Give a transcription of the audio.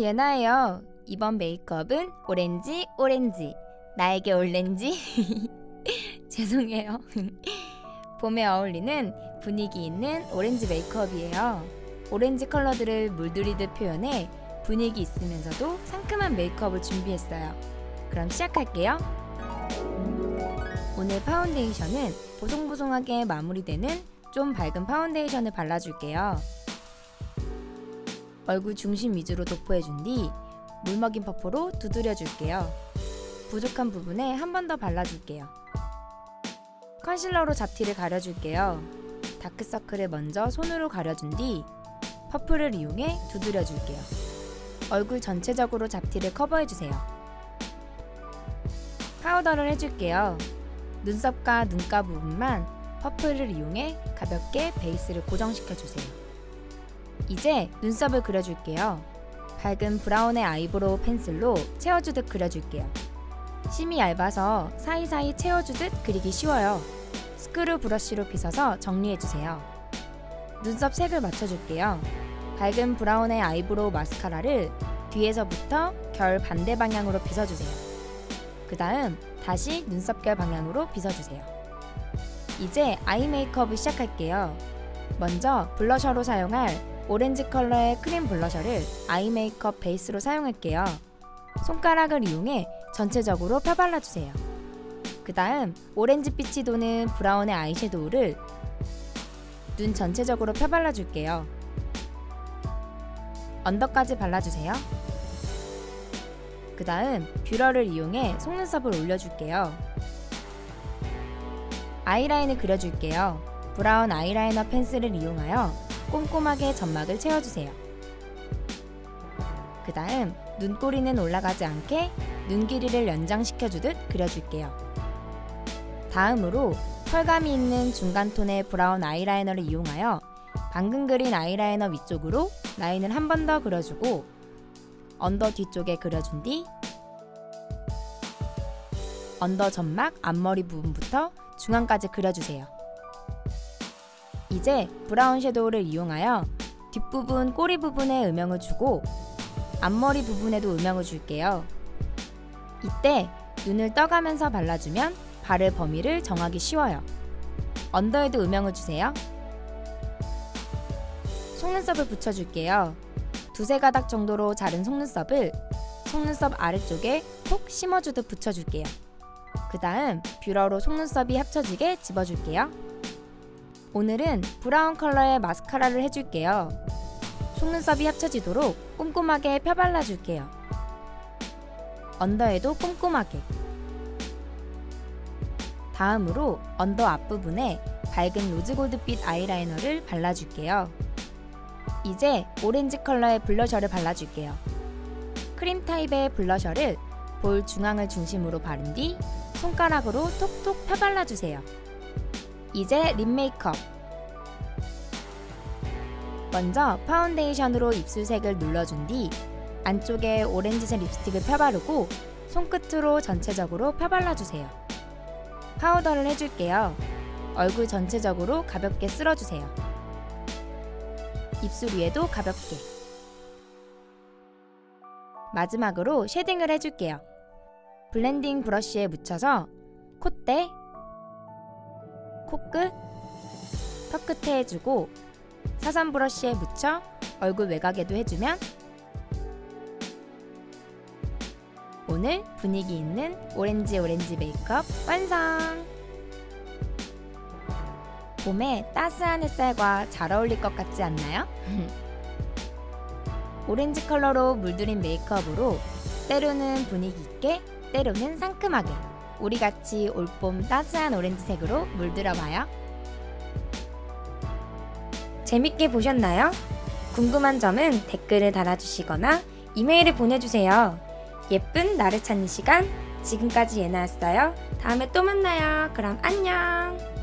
예나예요. 이번 메이크업은 오렌지 오렌지. 나에게 올렌지. 죄송해요. 봄에 어울리는 분위기 있는 오렌지 메이크업이에요. 오렌지 컬러들을 물들이듯 표현해 분위기 있으면서도 상큼한 메이크업을 준비했어요. 그럼 시작할게요. 오늘 파운데이션은 보송보송하게 마무리되는 좀 밝은 파운데이션을 발라줄게요. 얼굴 중심 위주로 도포해준 뒤 물먹인 퍼프로 두드려줄게요. 부족한 부분에 한 번 더 발라줄게요. 컨실러로 잡티를 가려줄게요. 다크서클을 먼저 손으로 가려준 뒤 퍼프를 이용해 두드려줄게요. 얼굴 전체적으로 잡티를 커버해주세요. 파우더를 해줄게요. 눈썹과 눈가 부분만 퍼프를 이용해 가볍게 베이스를 고정시켜주세요. 이제 눈썹을 그려줄게요. 밝은 브라운의 아이브로우 펜슬로 채워주듯 그려줄게요. 심이 얇아서 사이사이 채워주듯 그리기 쉬워요. 스크류 브러쉬로 빗어서 정리해주세요. 눈썹 색을 맞춰줄게요. 밝은 브라운의 아이브로우 마스카라를 뒤에서부터 결 반대 방향으로 빗어주세요. 그 다음 다시 눈썹 결 방향으로 빗어주세요. 이제 아이 메이크업을 시작할게요. 먼저 블러셔로 사용할 오렌지 컬러의 크림 블러셔를 아이 메이크업 베이스로 사용할게요. 손가락을 이용해 전체적으로 펴발라주세요. 그 다음 오렌지빛이 도는 브라운의 아이섀도우를 눈 전체적으로 펴발라줄게요. 언더까지 발라주세요. 그 다음 뷰러를 이용해 속눈썹을 올려줄게요. 아이라인을 그려줄게요. 브라운 아이라이너 펜슬을 이용하여 꼼꼼하게 점막을 채워주세요. 그 다음 눈꼬리는 올라가지 않게 눈 길이를 연장시켜주듯 그려줄게요. 다음으로 펄감이 있는 중간 톤의 브라운 아이라이너를 이용하여 방금 그린 아이라이너 위쪽으로 라인을 한 번 더 그려주고 언더 뒤쪽에 그려준 뒤 언더 점막 앞머리 부분부터 중앙까지 그려주세요. 이제 브라운 섀도우를 이용하여 뒷부분 꼬리 부분에 음영을 주고 앞머리 부분에도 음영을 줄게요. 이때 눈을 떠가면서 발라주면 발의 범위를 정하기 쉬워요. 언더에도 음영을 주세요. 속눈썹을 붙여줄게요. 두세 가닥 정도로 자른 속눈썹을 속눈썹 아래쪽에 콕 심어주듯 붙여줄게요. 그 다음 뷰러로 속눈썹이 합쳐지게 집어줄게요. 오늘은 브라운 컬러의 마스카라를 해줄게요. 속눈썹이 합쳐지도록 꼼꼼하게 펴발라줄게요. 언더에도 꼼꼼하게. 다음으로 언더 앞부분에 밝은 로즈골드빛 아이라이너를 발라줄게요. 이제 오렌지 컬러의 블러셔를 발라줄게요. 크림 타입의 블러셔를 볼 중앙을 중심으로 바른 뒤 손가락으로 톡톡 펴발라주세요. 이제 립 메이크업. 먼저 파운데이션으로 입술색을 눌러준 뒤 안쪽에 오렌지색 립스틱을 펴바르고 손끝으로 전체적으로 펴발라주세요. 파우더를 해줄게요. 얼굴 전체적으로 가볍게 쓸어주세요. 입술 위에도 가볍게. 마지막으로 쉐딩을 해줄게요. 블렌딩 브러쉬에 묻혀서 콧대, 코끝, 턱 끝에 해주고 사선 브러쉬에 묻혀 얼굴 외곽에도 해주면 오늘 분위기 있는 오렌지 오렌지 메이크업 완성! 봄에 따스한 햇살과 잘 어울릴 것 같지 않나요? 오렌지 컬러로 물들인 메이크업으로 때로는 분위기 있게 때로는 상큼하게 우리 같이 올봄 따스한 오렌지색으로 물들어봐요. 재밌게 보셨나요? 궁금한 점은 댓글을 달아주시거나 이메일을 보내주세요. 예쁜 나를 찾는 시간 지금까지 예나였어요. 다음에 또 만나요. 그럼 안녕.